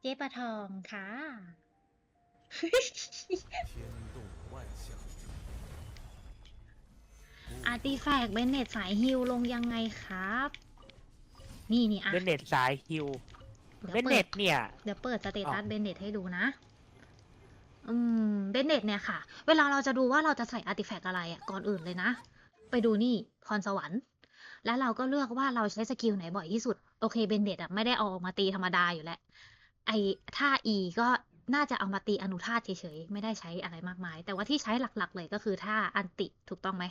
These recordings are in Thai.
เจ๊ปะทองค่ะ 天动万象， อาร์ติแฟกต์เบนเน็ตสายฮิลลงยังไงครับ นี่นี่อ่ะ เบนเน็ตสายฮิว เดี๋ยว เบน เปิ เน็ ด ตเนี่ย เดี๋ยวเปิดสเตตัส อ๋อ เบนเน็ตให้ดูนะ อืมเบนเน็ตเนี่ยค่ะ เวลาเราจะดูว่าเราจะใส่อาร์ติแฟกต์อะไรอ่ะ ก่อนอื่นเลยนะ ไปดูนี่พรสวรรค์ แล้วเราก็เลือกว่าเราใช้สกิลไหนบ่อยที่สุด โอเคเบนเน็ตอ่ะไม่ได้เอาออกมาตีธรรมดาอยู่แล้ว ไอท่า E ก็น่าจะเอามาตีอนุธาตุเฉยๆ ไม่ได้ใช้อะไรมากมาย แต่ว่าที่ใช้หลักๆ เลยก็คือท่าอันติถูกต้องไหม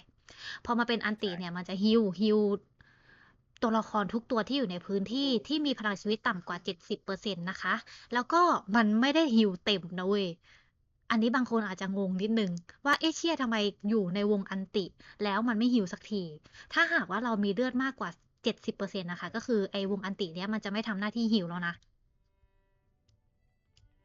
พอมาเป็นอันติเนี่ยมันจะฮิวฮิวตัวละครทุกตัวที่อยู่ในพื้นที่ที่มีพลังชีวิตต่ำกว่า 70%นะคะ แล้วก็มันไม่ได้ฮิวเต็มนะเว้ย อันนี้บางคนอาจจะงงนิดนึง ว่าเอะเชี่ยทำไมอยู่ในวงอันติ แล้วมันไม่ฮิวสักที ถ้าหากว่าเรามีเลือดมากกว่า 70%นะคะ ก็คือไอ้วงอันติเนี้ยมันจะไม่ทำหน้าที่ฮิวแล้วนะ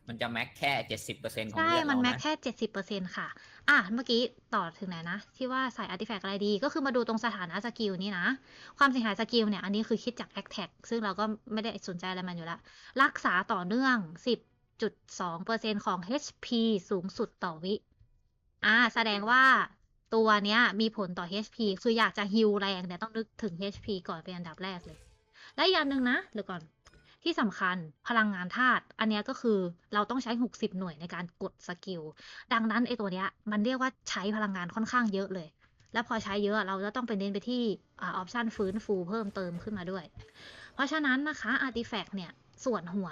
มันจะแม็กแค่เจ็ดสิบเปอร์เซ็นต์ของใช่เลือดมันเราแม็กนะแค่เจ็ดสิบเปอร์เซ็นค่ะ อะ เมื่อกี้ต่อถึงไหนนะ ที่ว่าใส่อาร์ติแฟกต์อะไรดี ก็คือมาดูตรงสถานะสกิลนี่นะ ความเสียหายสกิลเนี่ย อันนี้คือคิดจากแอคแท็กซึ่งเราก็ไม่ได้สนใจอะไรมันอยู่ละ รักษาต่อเนื่องสิบจุดสองเปอร์เซ็นของ HP สูงสุดต่อวิ อ่า แสดงว่าตัวเนี้ยมีผลต่อ HP คืออยากจะฮิลแรงเนี่ยต้องนึกถึง HP ก่อนเป็นอันดับแรกเลย และอีกอย่างหนึ่งนะเดี๋ยวก่อน ที่สำคัญพลังงานธาตุอันนี้ก็คือเราต้องใช้ 60 หน่วยในการกดสกิล ดังนั้นไอตัวเนี้ยมันเรียกว่าใช้พลังงานค่อนข้างเยอะเลย แล้วพอใช้เยอะเราจะต้องไปเน้นไปที่อออปชันฟื้นฟูเพิ่มเติมขึ้นมาด้วย เพราะฉะนั้นนะคะอาร์ติแฟกต์เนี่ยส่วนหัว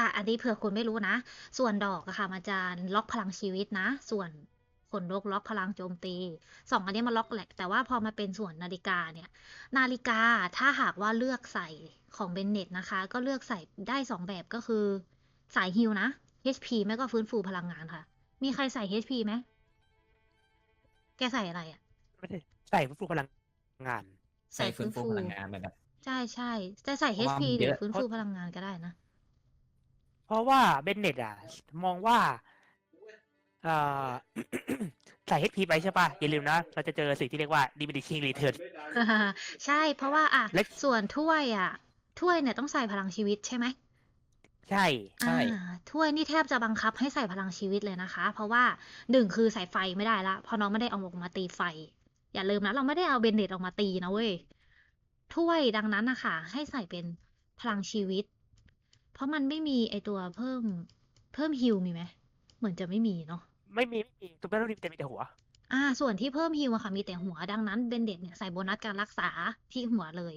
อะอันนี้เผื่อคุณไม่รู้นะ ส่วนดอกอะค่ะมันจะล็อกพลังชีวิตนะ ส่วน ขนนกล็อกพลังโจมตีสองอันนี้มันล็อกแหละ แต่ว่าพอมาเป็นส่วนนาฬิกาเนี่ย นาฬิกาถ้าหากว่าเลือกใส่ของเบนเน็ตนะคะ ก็เลือกใส่ได้สองแบบก็คือ สายฮิลนะ HP ไม่ก็ฟื้นฟูพลังงานค่ะ มีใครใส่ HP ไหมแกใส่อะไรอะไม่ได้ใส่ฟื้นฟูพลังงาน ใส่ฟื้นฟูพลังงานเหมือนกัน ใช่ใช่จะใส่ เพราะว่า HP มันหรืเยออะฟื้นฟูพลังงานก็ได้นะ เพราะว่าเบนเน็ตอะ มองว่า เอ่อ ใส่ HP ไปใช่ป่ะ อย่าลืมนะ เราจะเจอสิ่งที่เรียกว่า diminishing return ใช่เพราะว่าอะและ ส่วนถ้วยอะ ถ้วยเนี่ยต้องใส่พลังชีวิตใช่ไหมใช่ ใช่ อ่าถ้วยนี่แทบจะบังคับให้ใส่พลังชีวิตเลยนะคะ เพราะว่าหนึ่งคือใส่ไฟไม่ได้ละเพราะน้องไม่ได้เอาออกมาตีไฟ อย่าลืมนะเราไม่ได้เอาเบนเน็ตออกมาตีนะเว้ยถ้วยดังนั้นนะคะให้ใส่เป็นพลังชีวิต เพราะมันไม่มีไอตัวเพิ่มเพิ่มฮิลมีไหม เหมือนจะไม่มีเนาะไม่มีไม่มีตัวไม่ต้องรีบแต่มีแต่หัว อ่า ส่วนที่เพิ่มฮิวอะค่ะ มีแต่หัวดังนั้นเบนเด็ดเนี่ยใส่โบนัสการรักษาที่หัวเลย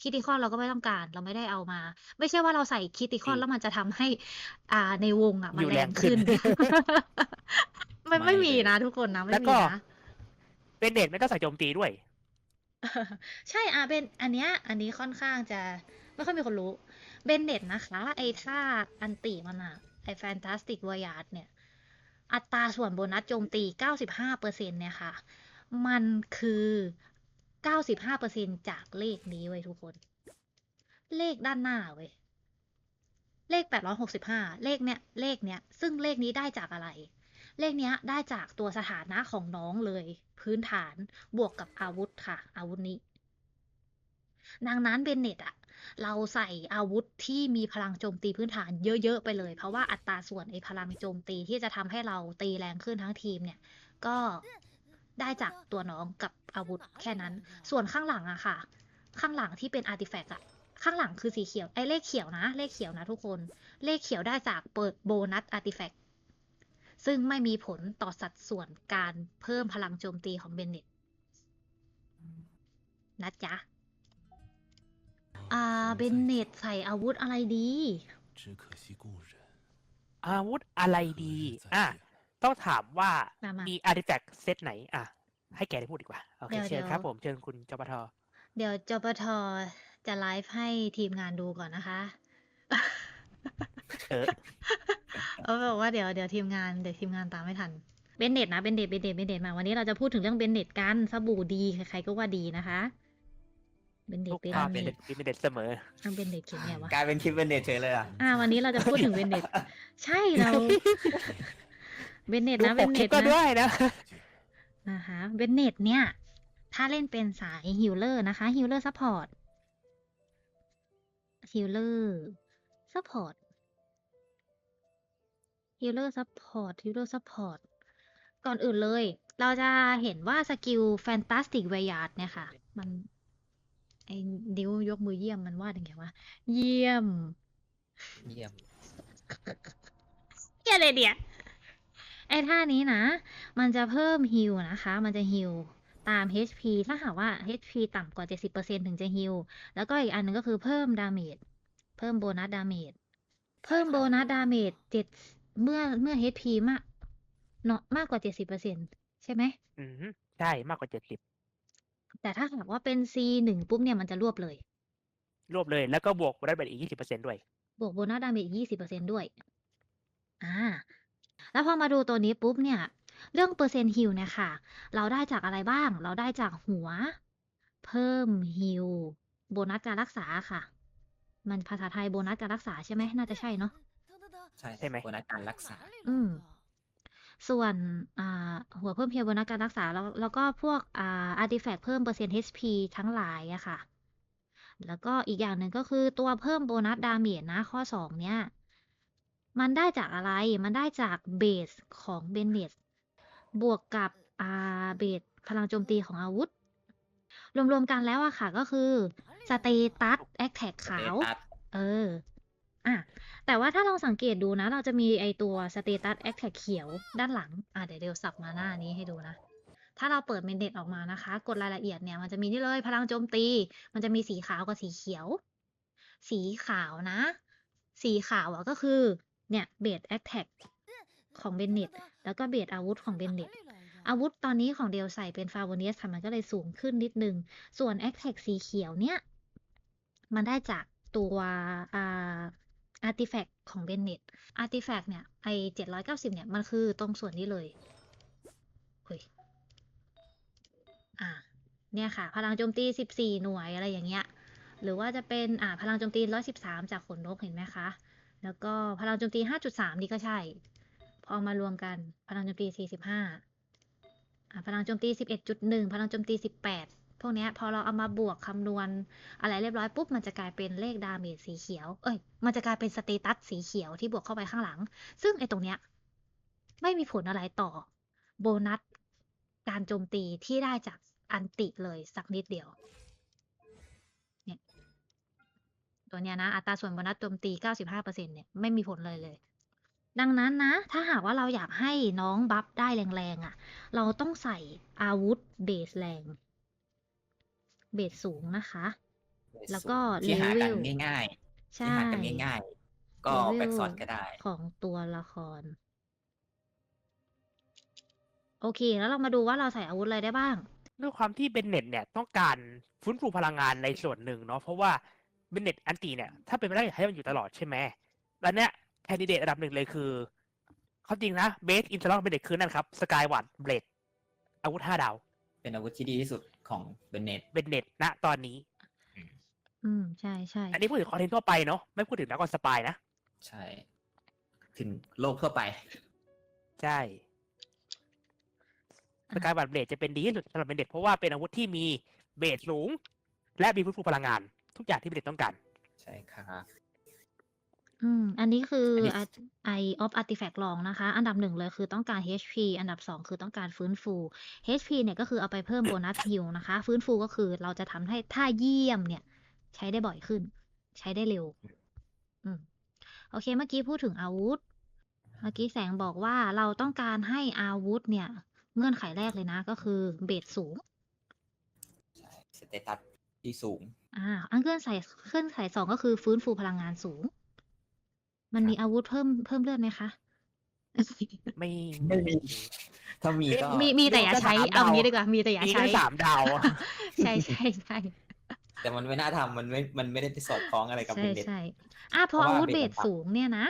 คิติคอนเราก็ไม่ต้องการ เราไม่ได้เอามา ไม่ใช่ว่าเราใส่คิติคอนอืมแล้วมันจะทำให้ อ่าในวงอะ มันอยู่แรแรงงขึ้ขึ้นนมันไม่ไม่มีเลยนะทุกคนนะ ไม่แล้วมีก็นะเบนเน็ตไม่ต้องใส่โจมตีด้วย ใช่อะเป็นอันเนี้ย อันนี้ค่อนข้างจะ ไม่ค่อยมีคนรู้เบนเน็ตนะคะ ไอ้ท่าอันติมันอะ ไอ้แฟนตาสติกวายาร์ดเนี่ย อัตราส่วนโบนัสโจมตี 95%เนี่ยค่ะ มันคือ 95%จากเลขนี้เว้ทุกคน เลขด้านหน้าเว้ย เลข 865 เลขเนี้ย เลขเนี้ย ซึ่งเลขนี้ได้จากอะไร เลขเนี้ยได้จากตัวสถานะของน้องเลย พื้นฐานบวกกับอาวุธค่ะ อาวุธนี้ ดังนั้นเบนเน็ตอะ เราใส่อาวุธที่มีพลังโจมตีพื้นฐานเยอะ ๆ ไปเลย เพราะว่าอัตราส่วนไอ้พลังโจมตีที่จะทำให้เราตีแรงขึ้นทั้งทีมเนี่ย ก็ได้จากตัวน้องกับอาวุธแค่นั้น ส่วนข้างหลังอะค่ะ ข้างหลังที่เป็นอาร์ติแฟกต์อะข้างหลังคือสีเขียวไอ้เลขเขียวนะ เลขเขียวนะทุกคน เลขเขียวได้จากเปิดโบนัสอาร์ติแฟกต์ซึ่งไม่มีผลต่อสัดส่วนการเพิ่มพลังโจมตีของเบนเน็ตนะจ๊ะ อาเบนเนตใส่อาวุธอะไรดี อาวุธอะไรดี อะ ต้องถามว่า มามามี มีอาร์ติแฟกต์เซตไหน อะ ให้แกได้พูดดีกว่า โอเคเชิญครับผม เชิญคุณจปทเดี๋ยวจปทจะไลฟ์ให้ทีมงานดูก่อนนะคะ เออบอกว่าเดี๋ยวเดี๋ยวทีมงานเดี๋ยวทีมงานตามไม่ทันเบนเนตนะเบนเนตเบนเนตเบนเนตมาวันนี้เราจะพูดถึงเรื่องเบนเนตกันสบู่ดีใครๆก็ว่าดีนะคะ เบนเน็ตทุกเบนภาพเน็เป็นตเป็นเด็ดเสมอทั้งเบนเน็ตเขียนไงวะ กลายเป็นคลิปเป็นเน็ตเฉยเลยอะ อ่า วันนี้เราจะพูดถึงเบนเน็ตใช่เราเบนเน็ตดูนะปเบกนคเน็ลิตปก็นะ ด้วยนะ นะคะเบนเน็ตเนี่ย ถ้าเล่นเป็นสายฮิลเลอร์นะคะฮิลเลอร์ซัพพอร์ตฮิลเลอร์ซัพพอร์ตฮิลเลอร์ซัพพอร์ตฮิลเลอร์ซัพพอร์ตก่อนอื่นเลย เราจะเห็นว่าสกิลแฟนตาสติกเวียร์เนี่ยค่ะ มัน ไอ้นิ้วยกมือเยี่ยมมันวาดยังไงวะ เยี่ยม เยี่ยมเหี้ยอะไรเนี่ยไอ้ท่านี้นะ มันจะเพิ่มฮิลนะคะ มันจะฮิลตาม HP ถ้าหากว่า HP ต่ำกว่า 70%ถึงจะฮิลแล้วก็อีกอันหนึงก็คือเพิ่มดาเมจ เพิ่มโบนัสดาเมจ เพิ่มโบนัสดาเมจเจ็ดเมื่อเมื่อ HP มากเนาะมากกว่า 70%ใช่ไหม อืมใช่ มากกว่าเจ็ดสิบ แต่ถ้าหากว่าเป็น C1 ปุ๊บเนี่ยมันจะรวบเลย รวบเลยแล้วก็บวกได้ไปอีกยี่สิบเปอร์เซ็นด้วย บวกโบนัสดาเมจอีกยี่สิบเปอร์เซ็นด้วย อ่า แล้วพอมาดูตัวนี้ปุ๊บเนี่ย เรื่องเปอร์เซ็นต์ฮิลเนี่ยค่ะเราได้จากอะไรบ้าง เราได้จากหัว เพิ่มฮิลโบนัสการรักษาค่ะ มันภาษาไทยโบนัสการรักษาใช่ไหมน่าจะใช่เนาะ ใช่ใช่ไหม โบนัสการรักษา อืม ส่วนอ่าหัวเพิ่มเฮีลโบนัสการรักษา แล้วแล้วก็พวกอ่าอาร์ติแฟกต์เพิ่มเปอร์เซ็นต์ HP ทั้งหลายอะค่ะ แล้วก็อีกอย่างหนึ่งก็คือตัวเพิ่มโบนัสดาเมจนะข้อสองเนี่ย มันได้จากอะไร มันได้จากเบสของเบนเนตบวกกับอ่าเบสพลังโจมตีของอาวุธ รวมๆกันแล้วอะค่ะก็คือสเตตัสแอคแท็กขาวสเตตัสเออ อะแต่ว่าถ้าลองสังเกตดูนะ เราจะมีไอตัวสเตตัสแอคแท็กเขียวด้านหลัง อะเดี๋ยวเดี๋ยวสับมาหน้านี้ให้ดูนะ ถ้าเราเปิดเมนเดตออกมานะคะ กดรายละเอียดเนี่ย มันจะมีนี่เลยพลังโจมตี มันจะมีสีขาวกับสีเขียว สีขาวนะ สีขาวอะก็คือ เนี่ยเบสแอคแท็กของเบนเน็ตแล้วก็เบสอาวุธของเบนเน็ตอาวุธตอนนี้ของเดลใส่เป็นฟาโวเนียสค่ะมันก็เลยสูงขึ้นนิดนึง ส่วนแอคแท็กสีเขียวเนี่ย มันได้จากตัวอ่า อาร์ติแฟกต์ของเบนเน็ตอาร์ติแฟกต์เนี่ยไอเจ็ดร้อยเก้าสิบเนี่ย มันคือตรงส่วนนี้เลยเฮ้ยอ่า เนี่ยค่ะ พลังโจมตีสิบสี่หน่วยอะไรอย่างเงี้ย หรือว่าจะเป็นอ่าพลังโจมตีร้อยสิบสามจากขนนกเห็นไหมคะ แล้วก็พลังโจมตีห้าจุดสามนี่ก็ใช่ พอมารวมกันพลังโจมตีสี่สิบห้าอ่าพลังโจมตี11.1พลังโจมตี18 พวกนี้พอเราเอามาบวกคำนวณ อะไรเรียบร้อยปุ๊บมันจะกลายเป็นเลขดาเมจสีเขียว เอ้ย มันจะกลายเป็นสเตตัสสีเขียวที่บวกเข้าไปข้างหลัง ซึ่งไอ้ตรงเนี้ยไม่มีผลอะไรต่อโบนัสการโจมตีที่ได้จากอันติเลยสักนิดเดียว เนี่ยตัวเนี้ยนะอัตราส่วนโบนัสโจมตี 95%เนี่ยไม่มีผลเลยเลย ดังนั้นนะ ถ้าหากว่าเราอยากให้น้องบัฟได้แรงๆอะ เราต้องใส่อาวุธเบสแรง เบสสูงนะคะ แล้วก็ที่หากันเลเวลง่ายๆใช่ที่หากันง่ายๆ ก็เลเวลแบ็กซอนก็ได้ ของตัวละคร โอเค แล้วเรามาดูว่าเราใส่อาวุธอะไรได้บ้างด้วยความที่เบนเน็ตเนี่ยต้องการฟื้นฟูพลังงานในส่วนหนึ่งเนาะเพราะว่าเบนเน็ตอันตีเนี่ยถ้าเป็นไปได้อยากให้มันอยู่ตลอดใช่ไหมแล้วเนี่ยแคนดิเดตอันดับหนึ่งเลยคือเขาจริงนะเบสอินสตาร์เบนเน็ตคือนั่นครับสกายวัดเบลดอาวุธห้าดาว เป็นอาวุธที่ดีที่สุด ของเบนเน็ตเบนเน็ตณตอนนี้ อืมใช่ใช่อันนี้พูดถึงคอนเทนต์ทั่วไปเนาะไม่พูดถึงนักกอนสปายนะ ใช่ ถึงโลกทั่วไป ใช่สกายวัดเบลดจะเป็นดีที่สุดสำหรับเบนเน็ตเพราะว่าเป็นอาวุธที่มีเบสสูง และมีฟื้นฟูพลังงาน ทุกอย่างที่เบนเน็ตต้องการ ใช่ครับ อืม อันนี้คือ อันนี้ไอออฟอาร์ติแฟกต์ลองนะคะ อันดับหนึ่งเลยคือต้องการ HP อันดับสองคือต้องการฟื้นฟู HP เนี่ย ก็คือเอาไปเพิ่มโบนัสฮิลนะคะ ฟื้นฟูก็คือเราจะทำให้ท่าเยี่ยมเนี่ย ใช้ได้บ่อยขึ้น ใช้ได้เร็ว อืม โอเค เมื่อกี้พูดถึงอาวุธ เมื่อกี้แสงบอกว่า เราต้องการให้อาวุธเนี่ย เงื่อนไขแรกเลยนะ ก็คือเบสสูง ใช่สเตตัสที่สูง อ่า อันเงื่อนไขเงื่อนไขสองก็คือฟื้นฟูพลังงานสูง มันมีครับอาวุธเพิ่มเพิ่มเลือดไหมคะ ไม่ไม่มี ถ้ามีก็มีมีแต่อย่าใช้มีแค่สามเอางี้ดาวดีกว่ามีแต่อย่ามีใช้แค่สามดาวอะใช่ใช่ใช่แต่มันไม่น่าทำมันไม่ มันไม่ได้ไปสอดคล้องอะไรกับใช่เบนเน็ตใช่อะพอเพราะว่าอาวุธเบเบสสมันต่ำสูงเนี่ยนะ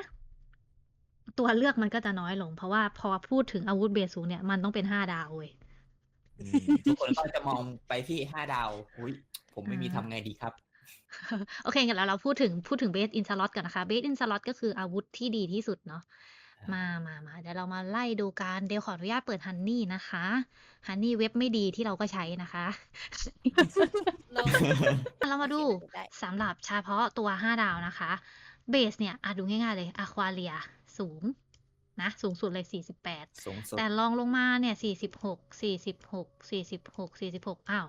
ตัวเลือกมันก็จะน้อยลง เพราะว่าพอพูดถึงอาวุธเบสสูงเนี่ยมันต้องเป็นห้าดาวเว้ยทุกคนก็จะมองไปที่ห้าดาว อุ้ยผมไม่มีอ่าทำไงดีครับ โอเคงั้นแล้วเราพูดถึงพูดถึงเบสอินสล็อตกันนะคะเบสอินสล็อตก็คืออาวุธที่ดีที่สุดเนาะมามามาเดี๋ยวเรามาไล่ดูกันเดี๋ยวขออนุญาตเปิดฮันนี่นะคะฮันนี่เว็บไม่ดีที่เราก็ใช้นะคะ เราเรามาดูได้สำหรับเฉพาะตัว5ดาวนะคะเบสเนี่ยอะดูง่ายๆเลยอะควาเรียสูงนะสูงสุดเลย 48สูงสุดแต่ลองลงมาเนี่ย 46 46 46 46 อ้าว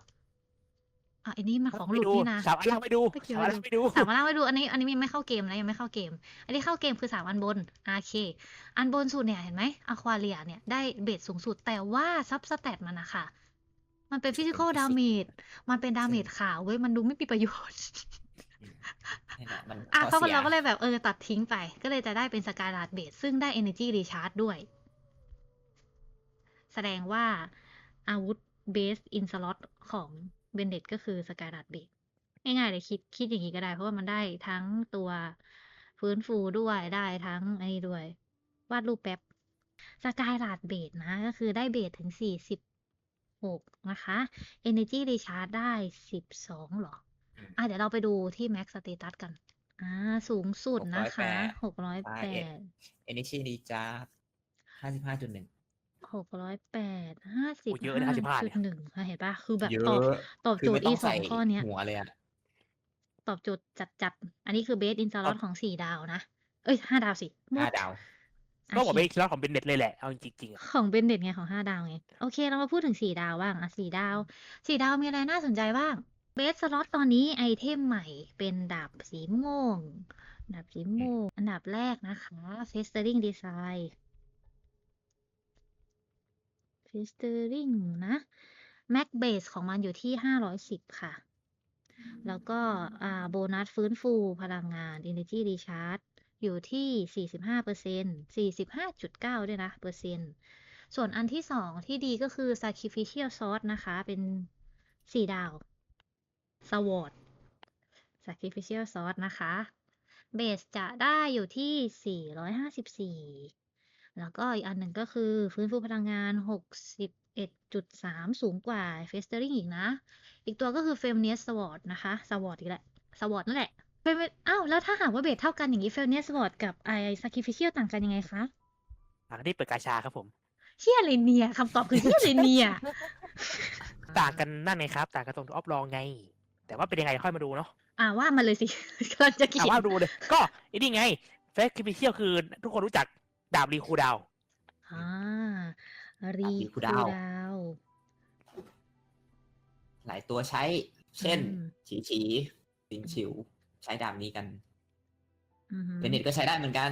อะอันนี้มันของหลุดไปดูนี่นะสาวอันล่างไปดูไม่เกี่ยวสาวอันล่างไปดูสามอันล่างไปดูอันนี้อันนี้ยังไม่เข้าเกมนะยังไม่เข้าเกม อันนี้เข้าเกมคือสามอันบนโอเค อันบนสุดเนี่ยเห็นไหมอควาเรียเนี่ยได้เบสสูงสุดแต่ว่าซับสแตทมันนะคะมันเป็นฟิสิกอลดาเมจมันเป็นดาเมจขาวเว้ยมันดูไม่มีประโยชน์นี่แหละมันอะข้เขาอสียเราก็เลยแบบเออตัดทิ้งไป ก็เลยจะได้เป็นสกายลาดเบสซึ่งได้ Energy Recharge ด้วย แสดงว่าอาวุธเบสอินสล็อตของ เบนเดตก็คือสกายลาดเบสง่ายๆเลยคิดคิดอย่างนี้ก็ได้ เพราะว่ามันได้ทั้งตัวฟื้นฟูด้วยได้ทั้งไอ้นี่ด้วย วาดรูปแป๊บสกายลาดเบสนะ ก็คือได้เบสถึงสี่สิบหกนะคะ Energy Recharge ได้สิบสองหรออืมอะเดี๋ยวเราไปดูที่ Max Status กัน อ่า สูงสุดนะคะหกร้อยแปดเอนิชีดีจ้าห้าสิบห้าจุดหนึ่ง หกร้อยแปดห้าสิบโอ้เยอะนะ55จุเนี่ดย หนึ่งเห็นปะคือแบบเยตอบอะตอบคืโจอทไม่ย์ต้อีองสอใส่งข้อเนี้ย หัวเลยอะตอบโจทย์จัดจัดๆอันนี้คือเบสอินสล็อตของสี่ดาวนะ เอ้ยห้าดาวสิห้าดาว อะก็บอกคิเป็นดคลาสของเบนเน็ตเลยแหละ เอาจริงๆอะของเบนเด็ดไงของห้าดาวไง โอเค เรามาพูดถึงสี่ดาวบ้าง อะสี่ดาวสี่ดาวมีอะไรน่าสนใจบ้าง เบสสล็อตตอนนี้ไอเทมใหม่เป็นดาบสีม่วงดาบสีม่วงอันดับแรกนะคะ Festering Design Festering นะ Max Base ของมันอยู่ที่ 510 ค่ะ แล้วก็โบนัสฟื้นฟูพลังงาน Energy Recharge อยู่ที่ 45เปอร์เซ็นต์45.9 ด้วยนะ เปอร์เซ็นต์ ส่วนอันที่สองที่ดีก็คือ Sacrificial Sword นะคะ เป็นสี่ดาว Sword Sacrificial Sword นะคะ เบสจะได้อยู่ที่ 454 แล้วก็อีกอันหนึ่งก็คือฟื้นฟูพลังงาน 61.3 สูงกว่า Festering อีกนะ อีกตัวก็คือ f e m n i u s Sword นะคะ Sword อีกแหละ Sword นั่นแหละ เป็นไปอ้าวแล้วถ้าหากว่าเบสเท่ากันอย่างนี้ f e m n i u s Sword กับ I Sacrificial ต่างกันยังไงคะหลังที่เปิดกาชาครับผมเฮียอะไรเนี่ยคำตอบคือเฮียอะไรเนี่ยต่างกันนั่นไงครับ ต่างกันตรงออฟลองไง แต่ว่าเป็นยังไงค่อยมาดูเนาะอ่าว่ามาเลยสิกำลังจะเขีอะยนว่าดูเลย ก็ไอ้นี่ไงเฟสคิพิเชียลคือทุกคนรู้จัก ดาบรีคูดาวอ่ารีรีคูคูดาวดาวหลายตัวใช้ เช่น อืมฉีฉีลิงชิว ใช้ดาบนี้กันอือหือเบนเน็ตก็ใช้ได้เหมือนกัน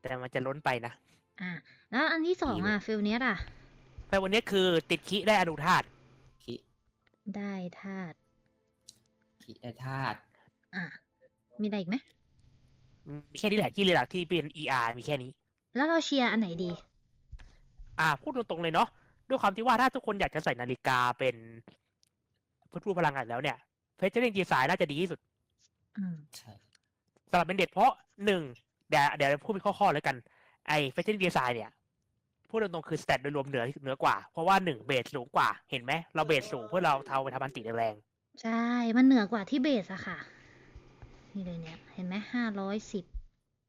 แต่มันจะล้นไปนะ อ่าแล้วอันที่สองอะฟิลเนี้ยอะ แต่วันนี้คือติดคิได้อนุธาตุคิได้ธาตุคิได้ธาตุอะมีอะไรอีกไหมมีแค่นี้แหละที่เลยหลักที่เป็น ER มีแค่นี้ แล้วเราเชียร์อันไหนดี อ่าพูดตรงๆเลยเนาะด้วยความที่ว่าถ้าทุกคนอยากจะใส่นาฬิกาเป็นพื้นฟูพลังงานแล้วเนี่ยเฟเจอริงดีไซน์น่าจะดีที่สุดอืมใช่สำหรับเป็นเด็ดเพราะหนึ่งเดี๋ยวเดี๋ยวพูดเป็นข้อๆแล้วกันไอ้เฟเจอริงดีไซน์เนี่ยพูดตรงๆคือสเตตโดยรวมเหนือเหนือกว่า เพราะว่าหนึ่งเบสสูงกว่าเห็นไหมเราเบสสูงเพื่อเราเทาไปทำอันติแรงใช่ มันเหนือกว่าที่เบสอะค่ะ นี่เลยเนี่ย เห็นไหมห้าร้อยสิบ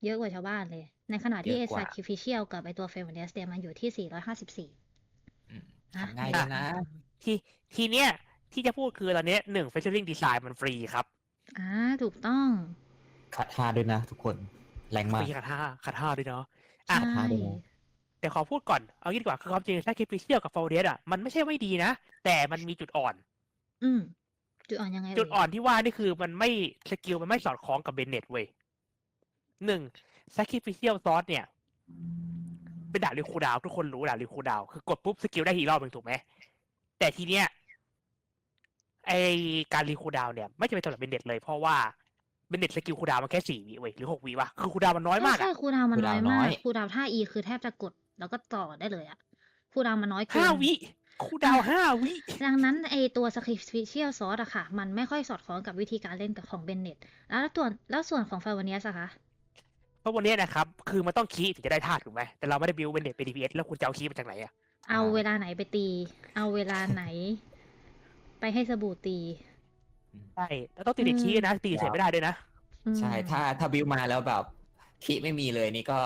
เยอะกว่าชาวบ้านเลย ในขณะที่ไอ้ sacrificial กับไอ้ตัว f e m i n i s เนี่ยมันอยู่ที่สี่ร้อยห้าสิบสี่อืมอะทำง่ายด้วยนะๆที่ทีเนี้ยที่จะพูดคือตอนเนี้ยหนึ่งเฟเจอริงดีไซน์มันฟรีครับอ่าถูกต้องขัดท่าด้วยนะทุกคน แรงฟมากรีขัดห้าขัดห้าด้วยเนาะอะใช่พาดูนะแต่ขอพูดก่อน เอางี้ดีกว่าคือความจริง sacrificial กับ f o r d e s อะมันไม่ใช่ไม่ดีนะ แต่มันมีจุดอ่อน อืมจุดอ่อนยังไง จุดเยอ่อนที่ว่านี่คือมันไม่สกิลมันไม่สอดคล้องกับเบนเน็ตเว้ยหนึ่ง sacrificial sword เนี่ย เป็นดาบรีคูลดาวน์ทุกคนรู้ดาบรีคูลดาวน์คือกดปุ๊บสกิลได้ทีรอบหนึ่งถูกไหม แต่ทีเนี้ยไอการรีคูลดาวน์เนี่ย ไม่จะเป็นสำหรับเบนเน็ตเลย เพราะว่าเบนเน็ตสกิลคูลดาวน์มันแค่สี่วิเว้ยหรือหกวิวะคือคูลดาวน์มันน้อยมากใช่อะครูดาวมันครูน้ดาอวยน้มาอกย ครูดาวท่า E คือแทบจะกด แล้วก็ต่อได้เลยอะครูดาวมันน้อยเกิห้านวิคูลดาวน์ห้าวิ ดังนั้นไอตัว sacrificial sword อะค่ะ มันไม่ค่อยสอดคล้องกับวิธีการเล่นกับของเบนเน็ตแล้วตัวแล้วส่วนของฟาวเนียสอะคะ เพราะวันเนี้ยนะครับคือมันต้องคีย์ถึงจะได้ธาตุถูกไหมแต่เราไม่ได้บิวเบนเน็ตเป็น DPS แล้วคุณจะเอาคีย์มาจากไหนอะเอาเวลาไหนไปตี เอาเวลาไหน ไปให้สบู่ตี ใช่แล้วต้องตีเด็กคีย์นะตีเสร็จไม่ได้ด้วยนะอืมใช่ถ้าถ้าบิวมาแล้วแบบคิไม่มีเลยนี่ก็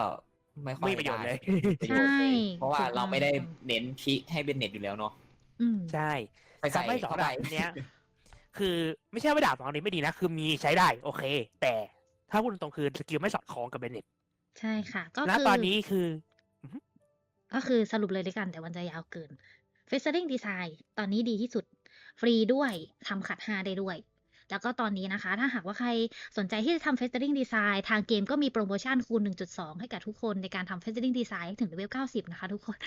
ไม่ค่อยไม่มีประโยชน์เลยประโยชน์ใช่เพราะว่าถูกเราไม่ได้ต้องเน้นพิกให้เป็นเน็ตอยู่แล้วเนาะอืมใช่ไปใส่ทำให้สองเข้าดาไปบเนี้ยคือไม่ใช่ว่าดาบสองนี้ไม่ดีนะ คือมีใช้ได้ โอเค แต่ ถ้าพูดตรงๆคือสกิลไม่สอดคล้องกับเบนเน็ตใช่ค่ะ ก็ณคือตอนนี้คือ ก็คือสรุปเลยด้วยกันแต่วันจะยาวเกิน f e s t e r i n g Design ตอนนี้ดีที่สุด ฟรีด้วยทำขัด 5 ได้ด้วย แล้วก็ตอนนี้นะคะ ถ้าหากว่าใครสนใจที่จะทำ f e s t e r i n g Design ทางเกมก็มีโปรโมชั่นคูณ 1.2 ให้กับทุกคนในการทำ f e s t e r i n g Design ให้ถึงเลเวล90 นะคะทุกคน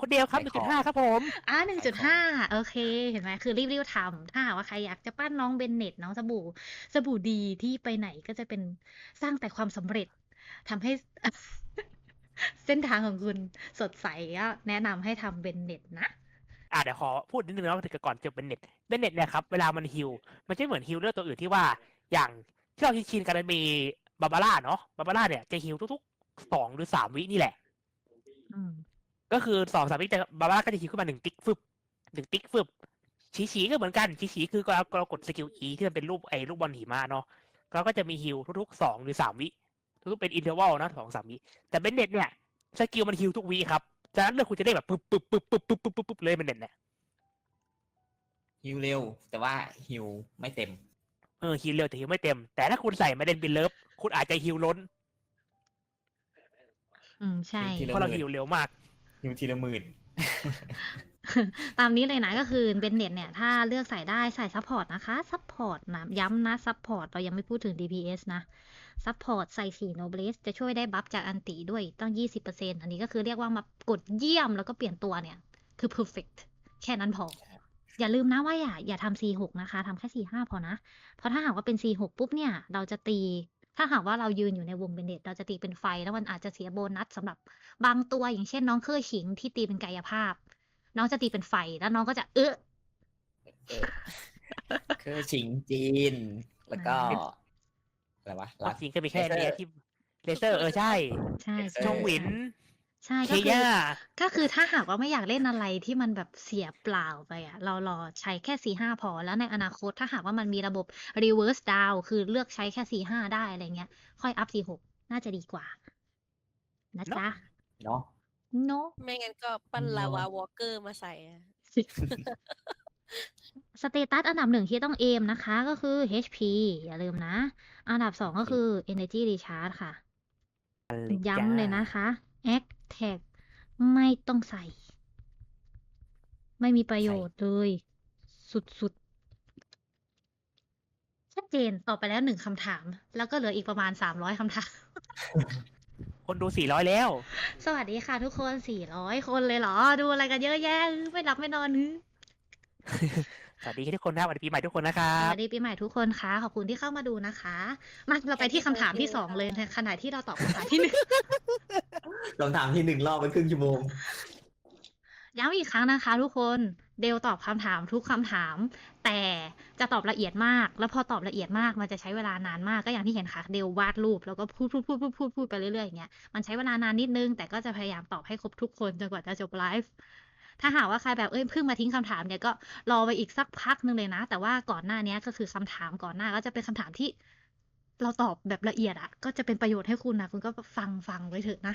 คนเดียวครับขายหนึ่งขจุอดงห้าครับผม อ่าหนึ่งจุดห้าโอเค เห็นไหมคือรีบๆทำถ้าหากว่าใครอยากจะปั้นน้องเบนเน็ตน้องสบู่สบู่ดีที่ไปไหนก็จะเป็นสร้างแต่ความสำเร็จทำให้ เส้นทางของคุณสดใสก็แนะนำให้ทำเบนเน็ตนะ อะเดี๋ยวขอพูดนิดนึงนะว่าก่อนจบเป็นเน็ตเบนเน็ตเนี่ยครับ เวลามันฮิลมันจะไม่เหมือนฮิลเลอร์ตัวอื่นที่ว่า อย่างที่เราชินๆกันมันมีบาบาร่าเนาะบาบาร่าเนี่ยจะฮิลทุกๆสองหรือสามวินี่แหละ อืม ก็คือสองสามติ๊กจะบาบ้าก็จะชี้ขึ้นมาหนึ่งติ๊กฟึบหนึ่งติ๊กฟึบชี้ฉีก็เหมือนกันชี้ฉีคือเราเรากดสกิลอีที่มันเป็นรูปไอ้รูปบอลหิมะเนาะเราก็จะมีฮิลทุกๆสองหรือสามวิทุกๆเป็นอินเทอร์วัลนะสองสามวิแต่เบนเน็ตเนี่ยสกิลมันฮิลทุกวีครับจากนั้นเลือคุณจะได้แบบปึ๊บปึ๊บปึ๊บปึ๊บปึ๊บปึ๊บปึ๊บเลยเบนเน็ตเนี่ยฮิลเร็ว แต่ว่าฮิลไม่เต็มเออฮิลเร็วแต่ฮิลไม่เต็ม แต่ถ้าคุณใส่มาเดนบินเลิฟคุณอาจจะฮิลล้น อืมใช่ เพราะเราฮิลเร็วมาก ฮิวทีละหมื่น ตามนี้เลยนะก็คือเบนเน็ตเนี่ย ถ้าเลือกใส่ได้ใส่ซัพพอร์ตนะคะซัพพอร์ตนะย้ำนะซัพพอร์ตเรายังไม่พูดถึง DPS นะซัพพอร์ตใส่สีโนเบลสจะช่วยได้บัฟจากอันติด้วยตั้ง 20%อันนี้ก็คือเรียกว่ามากดเยี่ยมแล้วก็เปลี่ยนตัวเนี่ย คือ perfect แค่นั้นพอ อย่าลืมนะว่าอย่าอย่าทำ C6 นะคะทำแค่ C5 พอนะ เพราะถ้าหากว่าเป็น C6 ปุ๊บเนี่ย เราจะตี ถ้าหากว่าเรายืนอยู่ในวงเบนเน็ตเราจะตีเป็นไฟ แล้วมันอาจจะเสียโบนัสสำหรับบางตัวอย่างเช่น น้องเครือขิงที่ตีเป็นกายภาพ น้องจะตีเป็นไฟแล้วน้องก็จะเออเออคือชิงจีน แล้วก็อ่าอะไรวะความจริงก็มีแค่เลเซอร์เนี้ยที่เลเซอร์เออใช่ ใช่เออใช่ชงหวิน ใช่ เคก็คือย่าก็คือถ้าหากว่าไม่อยากเล่นอะไรที่มันแบบเสียเปล่าไปอะ เรารอใช้แค่สี่ห้าพอ แล้วในอนาคตถ้าหากว่ามันมีระบบ reverse down คือเลือกใช้แค่สี่ห้าได้ อะไรเงี้ย ค่อยอัพสี่หกน่าจะดีกว่า นะจ๊ะ เนาะโนไม่งั้นก็ปั้นเนอะลาวาวอลเกอร์มาใส่อะสเตตัสอันดับหนึ่งที่ต้องเอมนะคะ ก็คือ HP อย่าลืมนะ อันดับสองก็คือ Energy Recharge ค่ะ ย้ำเลยนะคะ Act Tag ไม่ต้องใส่ ไม่มีประโยชน์เลย สุดๆชัดเจนตอบไปแล้วหนึ่งคำถาม แล้วก็เหลืออีกประมาณสามร้อยคำถาม คนดูสี่ร้อยแล้ว สวัสดีค่ะทุกคนสี่ร้อยคนเลยเหรอ ดูอะไรกันเยอะแยะ ไม่หลับไม่นอนฮึสวัสดีทุกคนนะสวัสดีปีใหม่ทุกคนนะครัสบวัสดีปีใหม่ทุกคนค่ะขอบคุณที่เข้ามาดูนะคะ มาเราไปที่คำถามที่สองเลยในขณะที่เราตอบคำถามที่หนึ่ง ลองถามที่หนึ่งรอบไปครึ่งชั่วโมง ย้ำอีกครั้งนะคะทุกคนเดลตอบคำถามทุกคำถาม แต่จะตอบละเอียดมาก แล้วพอตอบละเอียดมากมันจะใช้เวลานานมากก็อย่างที่เห็นค่ะ เดลวาดรูปแล้วก็พูดพูดพูดพูดพูดพูดไปเรื่อยๆอย่างเงี้ยมันใช้เวลานานนิดนึง แต่ก็จะพยายามตอบให้ครบทุกคนจนกว่าจะจบไลฟ์ถ้าหากว่าใครแบบเอ้ยเพิ่งมาทิ้งคำถามเนี่ยก็รอไปอีกสักพักนึงเลยนะ แต่ว่าก่อนหน้านี้ก็คือคำถามก่อนหน้าก็จะเป็นคำถามที่ เราตอบแบบละเอียดอะก็จะเป็นประโยชน์ให้คุณนะคุณก็ฟังฟังไว้เถอะนะ